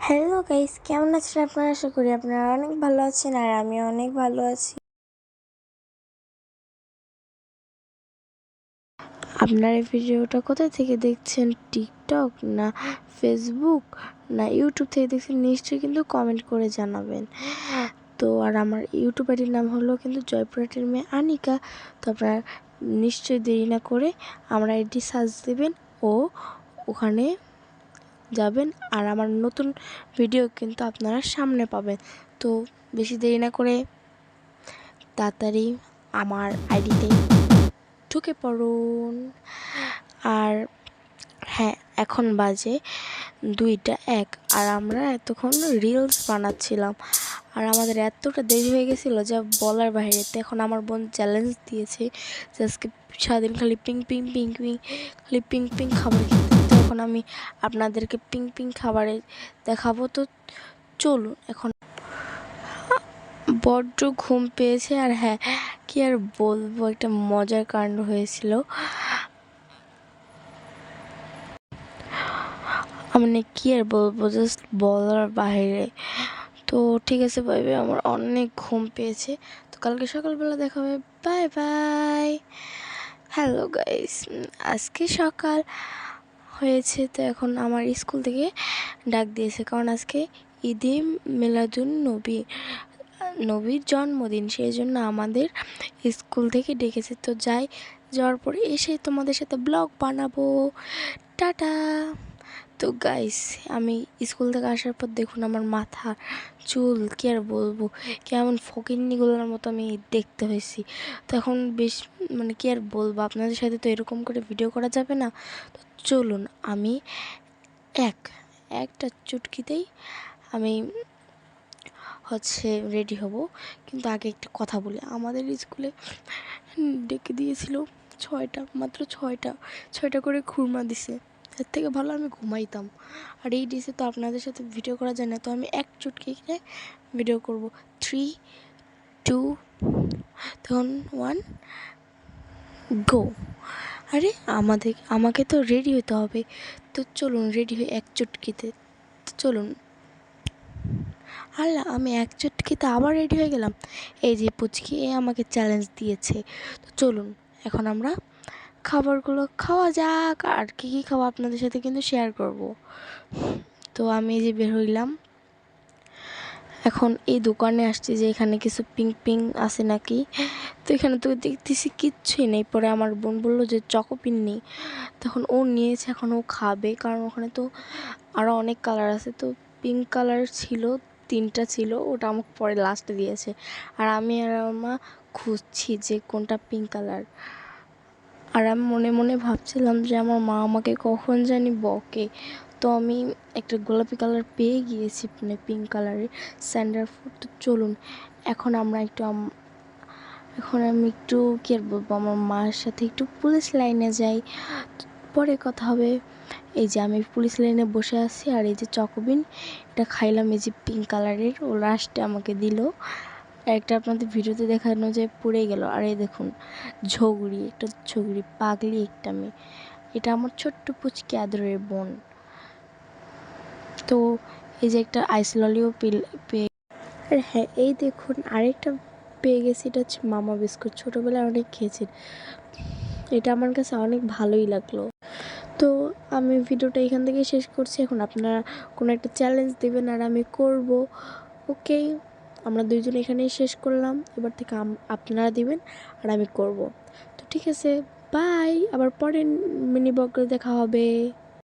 Hello guys কেমন আছেন আপনারা? আশা করি আপনারা অনেক ভালো আছেন আর আমি অনেক ভালো আছি। আপনার এই ভিডিওটা কোথা থেকে দেখছেন? টিকটক না ফেসবুক না ইউটিউব থেকে দেখছেন? নিশ্চয়ই কিন্তু কমেন্ট করে জানাবেন। তো আর আমার ইউটিউব আইডির নাম হলো কিন্তু জয়পুরহাটের মেয়ে আনিকা। তো আপনারা নিশ্চয়ই দেরি না করে আমরা এটি সার্চ দেবেন ও ওখানে যাবেন আর আমার নতুন ভিডিও কিন্তু আপনারা সামনে পাবেন। তো বেশি দেরি না করে তাড়াতাড়ি আমার আইডিতে ঢুকে পড়ুন। আর হ্যাঁ এখন বাজে দুইটা, এক। আর আমরা এতক্ষণ রিলস বানাচ্ছিলাম। আর আমাদের এতটা দেরি হয়ে গেছিল যা বলার বাইরে। তো এখন আমার বোন চ্যালেঞ্জ দিয়েছে যে আজকে সারাদিন খালি পিং পিং পিং পিং খালি পিং পিং খাবার খেতে। তো এখন আমি আপনাদেরকে পিং পিং খাবারে দেখাবো। তো চলুন, এখন বড্ড ঘুম পেয়েছে। আর হ্যাঁ কি আর বলব, একটা মজার কাণ্ড হয়েছিল। মানে কি আর বলব জাস্ট বলার বাইরে। তো ঠিক আছে ভাইবে আমার অনেক ঘুম পেয়েছে। তো কালকে সকালবেলা দেখা হবে। বাই বাই হ্যালো গাইস আজকে সকাল হয়েছে, তো এখন আমার স্কুল থেকে ডাক দিয়েছে। কারণ আজকে ঈদে মিলাদুন নবী, নবীর জন্মদিন সেই জন্য আমাদের স্কুল থেকে ডেকেছে। তো যাই, যাওয়ার পরে এসে তোমাদের সাথে ব্লগ বানাবো। টাটা। তো গাইস আমি স্কুল থেকে আসার পর দেখুন আমার মাথা, চুল, কি আর বলব? কেমন ফকিন্নিগুলোর মতো আমি দেখতে হয়েছি। তো এখন বেশ মানে কি আর বলব, আপনাদের সাথে তো এরকম করে ভিডিও করা যাবে না। তো চলুন, আমি এক, একটা চুটকিতেই আমি হচ্ছে রেডি হব। কিন্তু আগে একটা কথা বলি। আমাদের স্কুলে ডেকে দিয়েছিল ছয়টা, মাত্র ছয়টা ছয়টা করে খুরমা দিছে। এর থেকে ভালো আমি ঘুমাইতাম। আর এই ডিসে তো আপনাদের সাথে ভিডিও করা যায় না, তো আমি এক চুটকি কিনে ভিডিও করব। থ্রি টু তখন ওয়ান গো আরে আমাদের, আমাকে তো রেডি হতে হবে। তো চলুন রেডি হয়ে এক চুটকিতে চলুন। আল্লাহ, আমি এক চুটকিতে আবার রেডি হয়ে গেলাম। এই যে পুচকি, এ আমাকে চ্যালেঞ্জ দিয়েছে। তো চলুন, এখন আমরা খাবারগুলো খাওয়া যাক, আর কী কী খাওয়া আপনাদের সাথে কিন্তু শেয়ার করব। তো আমি যে বের হইলাম। এখন এই দোকানে আসছি যে এখানে কিছু পিং পিং আছে নাকি। তো এখানে তো দেখতেছি কিচ্ছুই নেই। পরে আমার বোন বলল যে চকোপিন নেই। তখন ও নিয়েছে, এখন ও খাবে। কারণ ওখানে তো আরও অনেক কালার আছে। তো পিঙ্ক কালার ছিল, তিনটা ছিল, ওটা আমাকে পরে লাস্টে দিয়েছে। আর আমি আর আমার মা খুঁজছি যে কোনটা পিঙ্ক কালার আর আমি মনে মনে ভাবছিলাম যে আমার মা আমাকে কখন জানি বকে। তো আমি একটা গোলাপি কালার পেয়ে গিয়েছি মানে পিঙ্ক কালারের স্যান্ডার ফুড তো চলুন, এখন আমরা একটু এখন আমি একটু কী আর বলব, আমার মার সাথে একটু পুলিশ লাইনে যাই। পরে কথা হবে। এই যে আমি পুলিশ লাইনে বসে আছি আর এই যে চকোবিন, এটা খাইলাম এই যে পিঙ্ক কালারের ও লাস্টে আমাকে দিল। একটা আপনাদের ভিডিওতে দেখানো যে পড়ে গেল। আর এই দেখুন, ঝগড়ি, একটা ঝগড়ি, পাগলি একটা মেয়ে। এটা আমার ছোট্ট পুচকি আদরের বোন। তো এই যে একটা আইস ললিও পেয়ে আর হ্যাঁ এই দেখুন, আরেকটা পেয়ে গেছি, এটা হচ্ছে মামা বিস্কুট। ছোটোবেলায় অনেক খেয়েছি। এটা আমার কাছে অনেক ভালোই লাগল। তো আমি ভিডিওটা এখান থেকে শেষ করছি। এখন আপনারা কোনো একটা চ্যালেঞ্জ দেবেন আর আমি করব। ওকে আমরা দুইজন এখানেই শেষ করলাম। এবার থেকে আপনারা দিবেন আর আমি করব। তো ঠিক আছে বাই আবার পরে মিনি বগলে দেখা হবে।